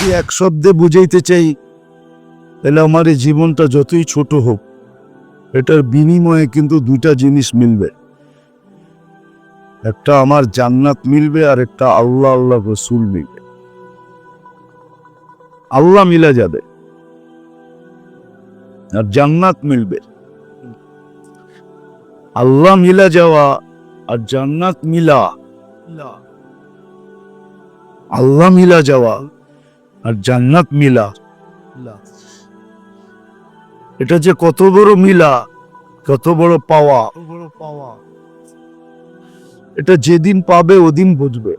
যদি এক শব্দে বুঝাইতে চাই, তাহলে আমার এই জীবনটা যতই ছোট হোক, এটার বিনিময়ে কিন্তু দুইটা জিনিস মিলবে। একটা আমার জান্নাত মিলবে আর একটা আল্লাহ আল্লাহ রসুল মিলবে। আল্লাহ মিলা যাবে আর জান্নাত মিলবে। আল্লাহ মিলা যাওয়া আর জান্নাত মিলা। আল্লাহ মিলা যাওয়া আর জান্নাত মিলা। এটা যে কত বড় মিলা, কত বড় পাওয়া। এটা যেদিন পাবে ওদিন বুঝবে।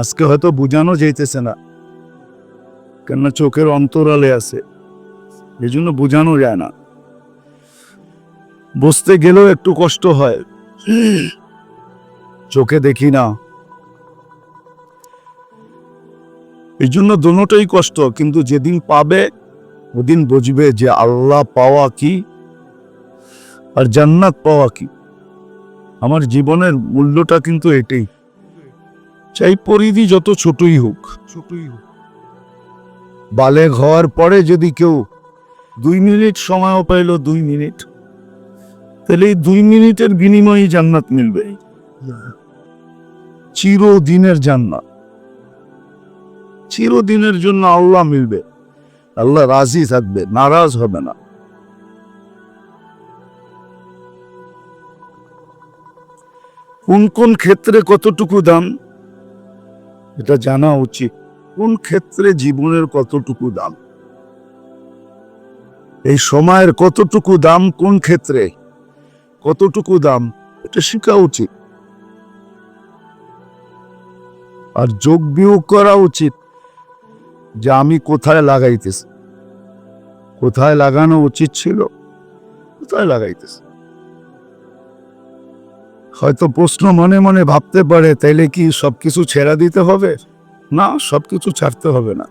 আজকে হয়তো বুঝানো যাইতেছে না, কেননা চোখের অন্তরালে আছে এই জন্য বোঝানো যায় না। বসতে গেলেও একটু কষ্ট হয়। চোখে দেখি না। এই জন্য দোনোটাই কষ্ট কিন্তু যেদিন পাবে ওদিন বুঝবে যে আল্লাহ পাওয়া কি আর জান্নাত পাওয়া কি। আমার জীবনের মূল্যটা কিন্তু এটাই। চাই পরিধি যত ছোটই হোক। ছোটই হোক। বালেগ হওয়ার পরে যদি কেউ দুই মিনিট সময়ও পাইল দুই মিনিট তাহলে এই দুই মিনিটের বিনিময়ে জান্নাত মিলবে। চিরদিনের জান্নাত। চিরদিনের জন্য আল্লাহ মিলবে। আল্লাহ রাজি থাকবে, নারাজ হবে না। কোন কোন ক্ষেত্রে কতটুকু দাম? এটা জানা উচিত। কোন ক্ষেত্রে জীবনের কতটুকু দাম? এই সময়ের কতটুকু দাম, কোন ক্ষেত্রে? কতটুকু দাম? এটা শেখা উচিত। আর যোগ বিয়োগ করা উচিত। যে আমি কোথায় লাগাইতেছি? কোথায় লাগানো উচিত ছিল? কোথায় লাগাইতেছি? হয়তো প্রশ্ন মনে মনে ভাবতে পারে, তাইলে কি সবকিছু ছেড়া দিতে হবে? না, সবকিছু ছাড়তে হবে না।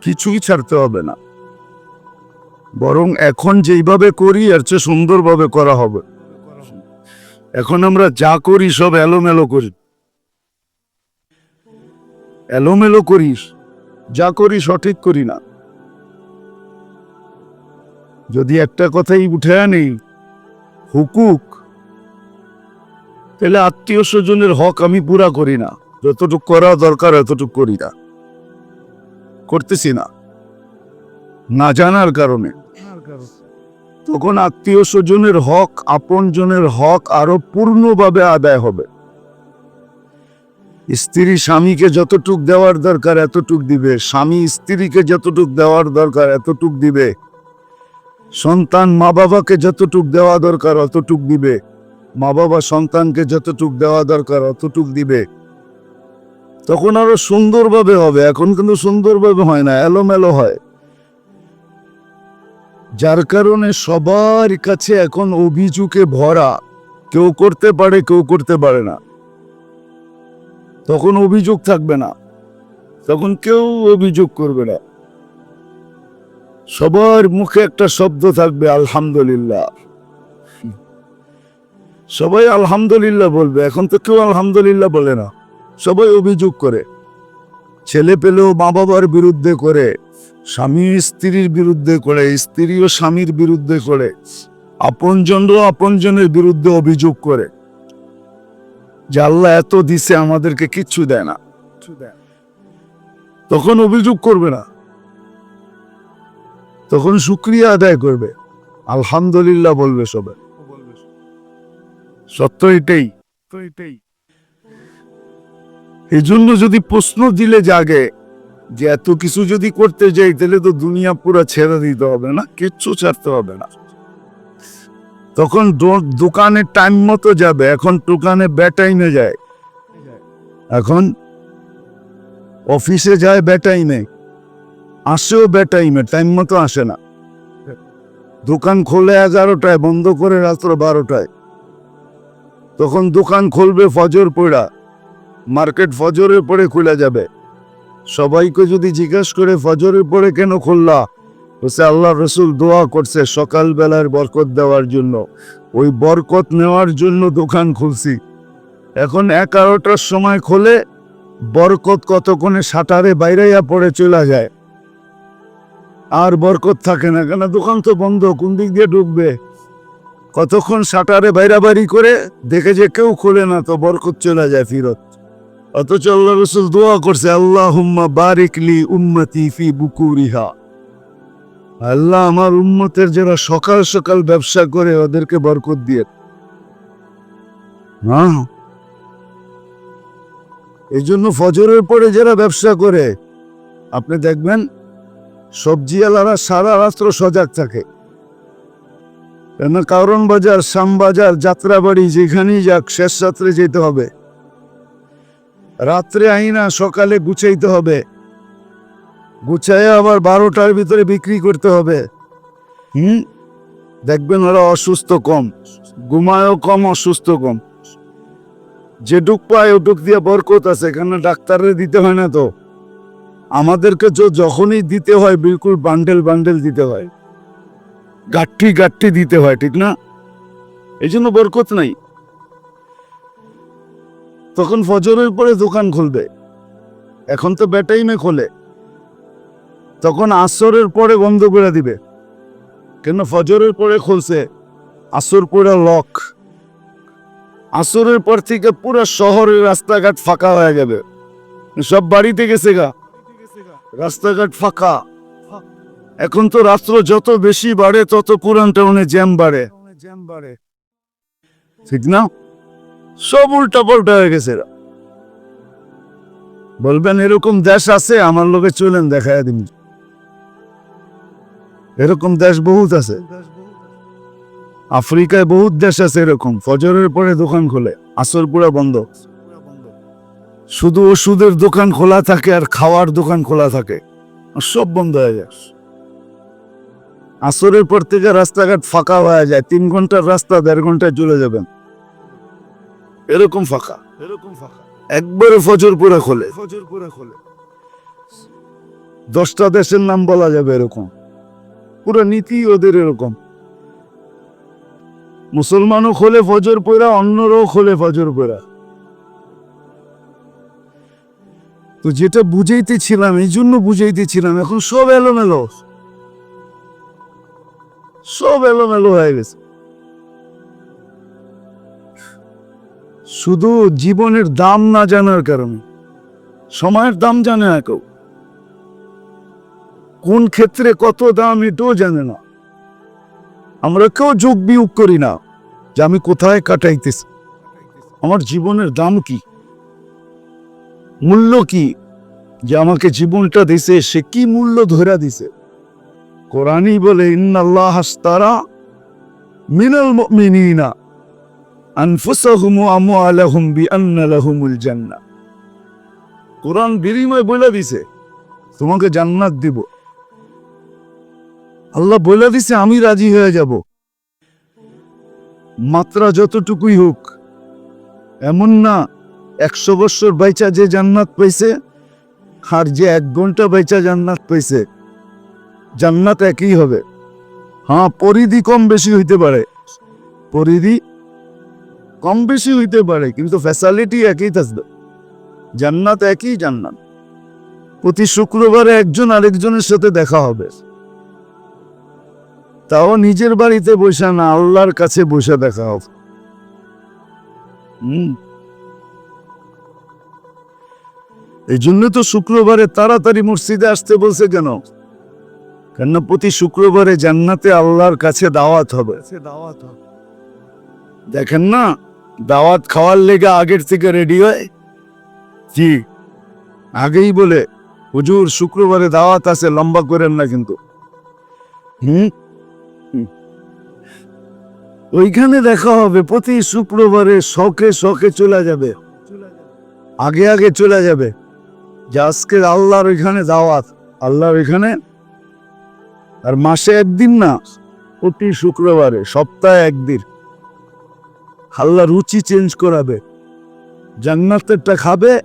কিছুই ছাড়তে হবে না। বরং এখন যেইভাবে করি আর চেয়ে সুন্দরভাবে করা হবে। এখন আমরা যা করি, সব এলোমেলো করি। এলোমেলো করিস। যা করি সঠিক করি না। যদি একটা কথাই উঠে আনি, হুকুক, তাহলে আত্মীয় স্বজনের হক আমি পুরা করি না। যতটুক করা দরকার এতটুক করি না। করতেছি না। না জানার কারণে। তখন আত্মীয় স্বজনের হক, আপনজনের হক আরও পূর্ণভাবে আদায় হবে। স্ত্রী স্বামীকে যতটুক দেওয়ার দরকার, এতটুক দিবে। স্বামী স্ত্রীকে যতটুক দেওয়ার দরকার, এতটুক দিবে। সন্তান মা বাবাকে যতটুক দেওয়া দরকার, অতটুক দিবে। মা বাবা সন্তানকে যতটুক দেওয়া দরকার, অতটুক দিবে। তখন আরও সুন্দরভাবে হবে। এখন কিন্তু সুন্দরভাবে হয় না, এলোমেলো হয়। যার কারণে সবার কাছে এখন অভিযোগে ভরা, কেউ করতে পারে, কেউ করতে পারে না। তখন অভিযোগ থাকবে না। তখন কেউ অভিযোগ করবে না। সবার মুখে একটা শব্দ থাকবে, আলহামদুলিল্লাহ। সবাই আলহামদুলিল্লাহ বলবে, এখন তো কেউ আলহামদুলিল্লাহ বলে না। সবাই অভিযোগ করে। ছেলে পেলেও মা বাবার বিরুদ্ধে করে, স্বামী স্ত্রীর বিরুদ্ধে করে, স্ত্রী ও স্বামীর বিরুদ্ধে করে আপনজনও আপনজনের বিরুদ্ধে অভিযোগ করে। যে আল্লাহ এত দিছে আমাদেরকে কিচ্ছু দেয় না। তখন অভিযোগ করবে না। তখন শুক্রিয়া আদায় করবে। আলহামদুলিল্লাহ বলবে সবাই। সত্য এটাই। এই জন্য যদি প্রশ্ন দিলে জাগে যে এত কিছু যদি করতে যাই, তাহলে তো দুনিয়া পুরো ছেড়ে দিতে হবে না, কিচ্ছু ছাড়তে হবে না। তখন দোকানে টাইম মতো যাবে। এখন দোকানে বেটাইমে যায়। এখন অফিসে যায় বেটাইমে আসেও বেটাইমে টাইম মতো আসে না। দোকান খোলে এগারোটায়, বন্ধ করে রাত্র বারোটায়। তখন দোকান খুলবে ফজর পড়া মার্কেট ফজরের পরে খুলে যাবে। সবাইকে যদি জিজ্ঞেস করে, ফজরের পরে কেন খুললা? বলছে, আল্লাহ রসুল দোয়া করছে সকালবেলার বরকত দেওয়ার জন্য। ওই বরকত নেওয়ার জন্য দোকান খুলছি। এখন এগারোটার সময় খোলে বরকত কতক্ষণে সাঁটারে বাইরাইয়া পড়ে চলে যায়। আর বরকত থাকে না কেন? দোকান তো বন্ধ, কোন দিক দিয়ে ঢুকবে? কতক্ষণ সাঁটারে বাইরাবাড়ি করে দেখে যে কেউ খোলে না, তো বরকত চলে যায় ফিরত। অথচ আল্লাহ রসুল দোয়া করছে আল্লাহ বারিকলি উম্মতি ফি বুকুরিহা। আল্লাহ আমার উম্মতের যারা সকাল সকাল ব্যবসা করে ওদেরকে বরকত দিয়ে। না। এই জন্য ফজরের পরে যারা ব্যবসা করে, আপনি দেখবেন সবজিওয়ালারা সারা রাত্র সজাগ থাকে। কেন কারণ বাজার শ্যামবাজার যাত্রাবাড়ি, যেখানেই যাক, শেষ রাত্রে যেতে হবে। রাত্রে আইনা সকালে গুছাইতে হবে। গুছাইয়ে আবার বারোটার ভিতরে বিক্রি করতে হবে। হুম? দেখবেন ওরা অসুস্থ কম, ঘুমায়ও কম, অসুস্থ কম। যেটুক পায় ওটুক দিয়ে বরকত আছে কেন ডাক্তারের দিতে হয় না তো। আমাদেরকে যখনই দিতে হয়, বিলকুল বান্ডেল বান্ডেল দিতে হয়। গাঠি গাঠি দিতে হয়, ঠিক না? এই জন্য বরকত নাই। তখন ফজরের পরে দোকান খুলবে। এখন তো বেটাইমে খোলে। তখন আসরের পরে বন্ধ করে দিবে। কেন? ফজরের পরে খুলছে, আসর পুরা লক। আসরের পর থেকে পুরো শহরের রাস্তাঘাট ফাঁকা হয়ে যাবে সব বাড়িতে গেছে গা। রাস্তাঘাট ফাঁকা। এখন তো রাত্র যত বেশি বাড়ে, তত পুরান টাউনে জ্যাম বাড়ে জ্যাম বাড়ে। ঠিক না? সব উল্টা পাল্টা হয়ে গেছে। বলবেন এরকম দেশ আছে, আমার লোকে চলেন, দেখায় দিন। এরকম দেশ বহুত আছে। আফ্রিকায় বহুত দেশ আছে এরকম। ফজরের পরে দোকান খোলে, আসর পুরা বন্ধ। শুধু ওষুধের দোকান খোলা থাকে আর খাওয়ার দোকান খোলা থাকে। সব বন্ধ হয়ে যায়। আসরের পর থেকে রাস্তাঘাট ফাঁকা হয়ে যায়। তিন ঘণ্টার রাস্তা দেড় ঘন্টায় চলে যাবেন। এরকম ফাঁকা। এরকম ফাঁকা একবারে ফজর পুরা খোলে ফজর পুরা খোলে। দশটা দেশের নাম বলা যাবে এরকম। পুরো নীতি ওদের এরকম। মুসলমানও খোলে, ফজর পড়া, অন্যরাও খোলে ফজর পড়া। তো যেটা বুঝাইতেছিলাম, এই জন্য বুঝাইতেছিলাম, এখন সব এলোমেলো। সব এলোমেলো হয়ে গেছে। শুধু জীবনের দাম না জানার কারণে, সময়ের দাম জানে না কেউ। কোন ক্ষেত্রে কত দাম এটাও জানে না। আমরা কেউ যোগ বিয়োগ করি না যে আমি কোথায় কাটাইতেছি। আমার জীবনের দাম কি? মূল্য কি? যে আমাকে জীবনটা দিছে, সে কি মূল্য ধরা দিছে? কোরআনই বলে, ইন্নাল্লাহ হাস্তারা মিনাল মুমিনিনা আনফুসাহুম ওয়া আমওয়ালাহুম বিআন্না লাহুমুল জান্নাহ। কোরআন বিনিময় বলে দিছে, তোমাকে জান্নাত দিব। আল্লাহ বলে দিছে, আমি রাজি হয়ে যাব। মাত্রা যতটুকুই হোক, এমন না, একশো বছর বাইচা যে জান্নাত পাইছে, আর যে এক ঘণ্টা বাইচা জান্নাত পাইছে, জান্নাত একই হবে। হ্যাঁ পরিধি কম বেশি হইতে পারে। পরিধি কম বেশি হইতে পারে, কিন্তু ফ্যাসিলিটি একই থাকবে। জান্নাত একই জান্নাত। প্রতি শুক্রবারে একজন আরেকজনের সাথে দেখা হবে। তাও নিজের বাড়িতে বসে না, আল্লাহর কাছে বসে দেখা হুম। এই জন্য তো শুক্রবারে তাড়াতাড়ি মসজিদে আসতে বলছে কেন? কেন প্রতি শুক্রবারে জান্নাতে আল্লাহর কাছে দাওয়াত হবে? দাওয়াত দেখেন না, দাওয়াত খাওয়ার লেগে আগের থেকে রেডি হয়? জি। আগেই বলে, হুজুর, শুক্রবারে দাওয়াত আছে, লম্বা করেন না কিন্তু। হুম। ওইখানে দেখা হবে, প্রতি শুক্রবারে শখে শখে চলে যাবে। আগে আগে চলে যাবে। যে আজকে আল্লাহর ওইখানে দাওয়াত, আল্লাহর ওইখানে? আর মাসে একদিন না, প্রতি শুক্রবারে, সপ্তাহে একদিন। আল্লাহ রুচি চেঞ্জ করাবে। জান্নাতেরটা খাবে,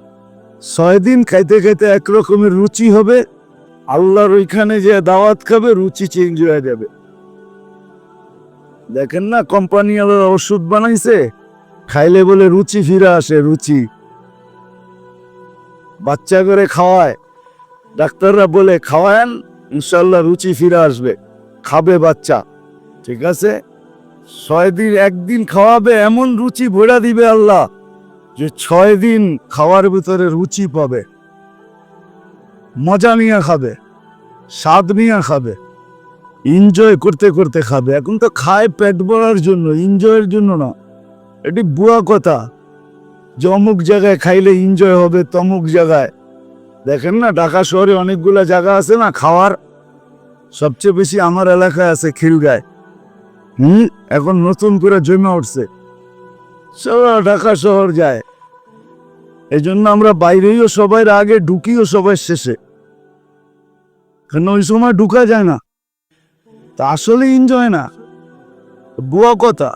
ছয় দিন খাইতে খাইতে এক রকমের রুচি হবে। আল্লাহর ওইখানে যে দাওয়াত খাবে, রুচি চেঞ্জ হয়ে যাবে। দেখেন না কোম্পানি ওষুধ বানাইছে। খাইলে বলে রুচি ফিরে আসে, রুচি। বাচ্চা করে খাওয়ায়। ডাক্তাররা বলে, খাওয়ায়েন ইনশাল্লাহ রুচি ফিরে আসবে। খাবে বাচ্চা। ঠিক আছে? ছয় দিন, একদিন খাওয়াবে, এমন রুচি ভরা দিবে আল্লাহ যে ছয় দিন খাওয়ার ভিতরে রুচি পাবে। মজা নিয়ে খাবে। স্বাদ নিয়ে খাবে। এনজয় করতে করতে খাবে। এখন তো খায় পেট ভরার জন্য এনজয়ের জন্য না। এটি বুয়া কথা। যে অমুক জায়গায় খাইলে এনজয় হবে, তমুক জায়গায়। দেখেন না, ঢাকা শহরে অনেকগুলা জায়গা আছে না, খাওয়ার। সবচেয়ে বেশি আমার এলাকায় আছে খিলগায় হুম, এখন নতুন করে জমে উঠছে। সবাই ঢাকা শহর যায়। এই জন্য আমরা বাইরেও সবাই, আগে ঢুকিও সবাই শেষে। কেন ওই সময় ঢুকা যায় না? তা আসলে এনজয় না। বুয়া কথা।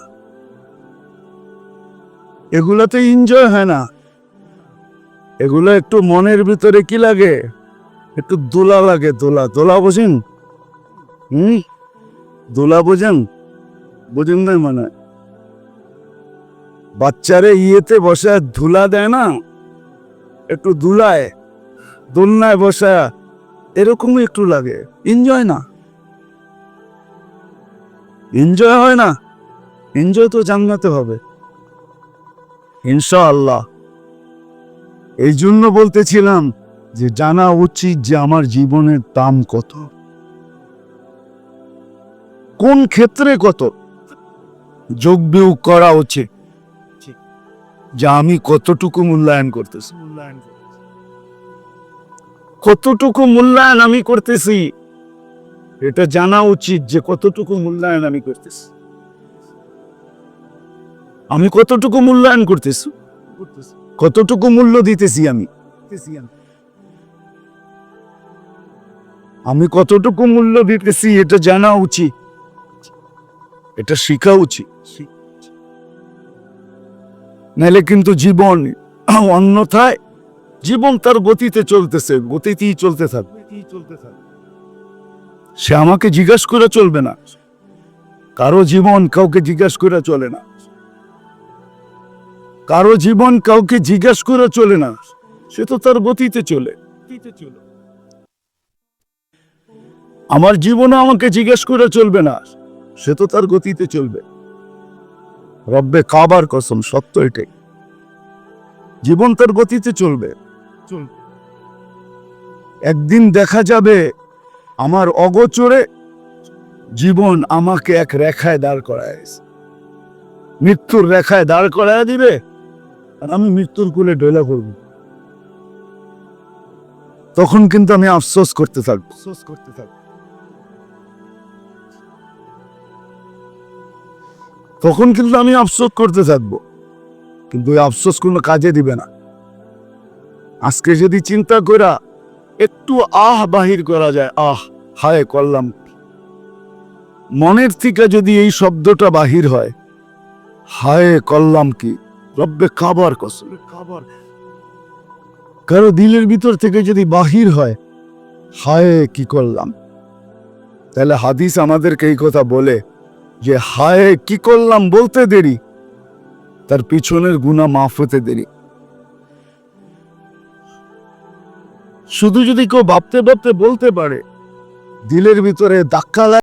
এগুলাতে এনজয় হয় না। এগুলো একটু মনের ভিতরে কি লাগে? একটু দোলা লাগে, দোলা। দোলা বোঝেন? হুম? দোলা বোঝেন? বোঝেন না মানে? বাচ্চারে ইয়েতে বসে ধুলা দেয় না? একটু দুলায় দোলনায় বসা এরকমই একটু লাগে। এনজয় না। এনজয় হয় না? এনজয় তো জান্নাতে হবে। ইনশাআল্লাহ। এই জন্য বলতেছিলাম যে, জানা উচিত যে, আমার জীবনের দাম কত। কোন ক্ষেত্রে কত? যোগ বিয়োগ করা উচিত। যে, আমি কতটুকু মূল্যায়ন করতেছি। কতটুকু মূল্যায়ন আমি করতেছি? এটা জানা উচিত যে কতটুকু মূল্যায়ন আমি করতেছি। আমি কতটুকু মূল্যায়ন করতেছি? কতটুকু মূল্য দিতেছি আমি? আমি কতটুকু মূল্য দিতেছি এটা জানা উচিত। এটা শেখা উচিত। নাহলে কিন্তু জীবন অন্যথায়, জীবন তার গতিতে চলতেছে, গতিতেই চলতে থাকবে। সে আমাকে জিজ্ঞাসা করে চলবে না। কারও জীবন কাউকে জিজ্ঞাসা করে চলে না। কারও জীবন কাউকে জিজ্ঞাসা করে চলে না। সে তো তার গতিতে চলে। আমার জীবনও আমাকে জিজ্ঞেস করে চলবে না। সে তো তার গতিতে চলবে। রব্বে কাবার কসম, সত্য এটাই। জীবন তার গতিতে চলবে। একদিন দেখা যাবে আমার অগোচরে জীবন আমাকে এক রেখায় দাঁড় করায় মৃত্যুর রেখায় দাঁড় করায় দিবে আর আমি মৃত্যুর কুলে ডেলা করব তখন কিন্তু আমি আফসোস করতে থাকব। আফসোস করতে থাকব। তখন কিন্তু আমি আফসোস করতে থাকব। কিন্তু ওই আফসোস কোনো কাজে দিবে না। আজকে যদি চিন্তা করা একটু আহ বাহির করা যায়। আহ, হায় করলাম মনের থেকে যদি এই শব্দটা বাহির হয়, হায় করলাম কি? রব্বে খাবার কসম। খাবার কারও দিলের ভিতর থেকে যদি বাহির হয়, হায় কি করলাম তাহলে হাদিস আমাদেরকে এই কথা বলে যে, হায় কি করলাম বলতে দেরি, তার পিছনের গুণা মাফ হতে দেরি। শুধু যদি কেউ ভাবতে ভাবতে বলতে পারে দিলের ভিতরে ধাক্কা